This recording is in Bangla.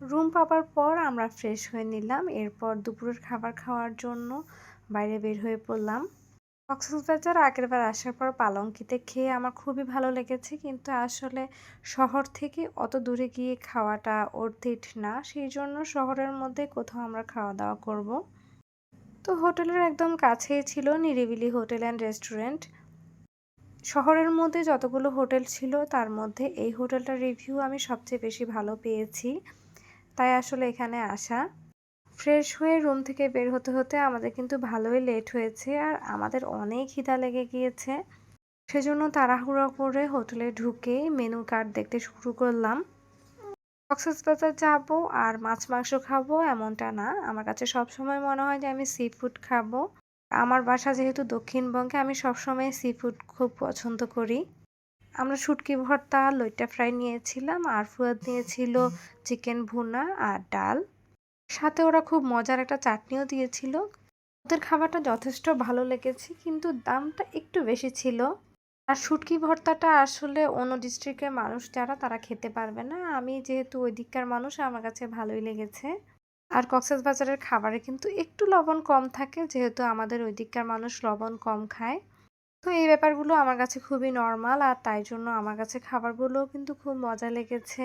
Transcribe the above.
রুম পাবার পর আমরা ফ্রেশ হয়ে নিলাম। এরপর দুপুরের খাবার খাওয়ার জন্য বাইরে বের হয়ে পড়লাম। কক্সবাজার আগের বার আসার পর পালঙ্কিতে খেয়ে আমার খুবই ভালো লেগেছে, কিন্তু আসলে শহর থেকে অত দূরে গিয়ে খাওয়াটা অর্থিট না। সেই জন্য শহরের মধ্যে কোথাও আমরা খাওয়া দাওয়া করব। তো হোটেলের একদম কাছেই ছিল নিরিবিলি হোটেল অ্যান্ড রেস্টুরেন্ট। শহরের মধ্যে যতগুলো হোটেল ছিল, তার মধ্যে এই হোটেলটার রিভিউ আমি সবচেয়ে বেশি ভালো পেয়েছি। তাই আসলে এখানে আসা। ফ্রেশ হয়ে রুম থেকে বের হতে হতে আমাদের কিন্তু ভালোই লেট হয়েছে আর আমাদের অনেক খিদা লেগে গিয়েছে। সেজন্য তাড়াহুড়ো করে হোটেলে ঢুকে মেনু কার্ড দেখতে শুরু করলাম। কক্সবাজার যাব আর মাছ মাংস খাব এমনটা না। আমার কাছে সবসময় মনে হয় যে আমি সি ফুড খাব। আমার বাসা যেহেতু দক্ষিণবঙ্গে, আমি সবসময় সি ফুড খুব পছন্দ করি। আমরা শুটকি ভর্তা, লইটা ফ্রাই নিয়েছিলাম, আর ফুয়াদ নিয়েছিল চিকেন ভুনা আর ডাল। সাথে ওরা খুব মজার একটা চাটনিও দিয়েছিল। ওদের খাবারটা যথেষ্ট ভালো লেগেছে, কিন্তু দামটা একটু বেশি ছিল। আর শুটকি ভর্তাটা আসলে অন্য ডিস্ট্রিক্টের মানুষ যারা, তারা খেতে পারবে না। আমি যেহেতু ওই দিককার মানুষ, আমার কাছে ভালোই লেগেছে। আর কক্সবাজারের খাবারে কিন্তু একটু লবণ কম থাকে, যেহেতু আমাদের ওই দিককার মানুষ লবণ কম খায়। তো এই ব্যাপারগুলো আমার কাছে খুবই নর্মাল আর তাই জন্য আমার কাছে খাবারগুলোও কিন্তু খুব মজা লেগেছে।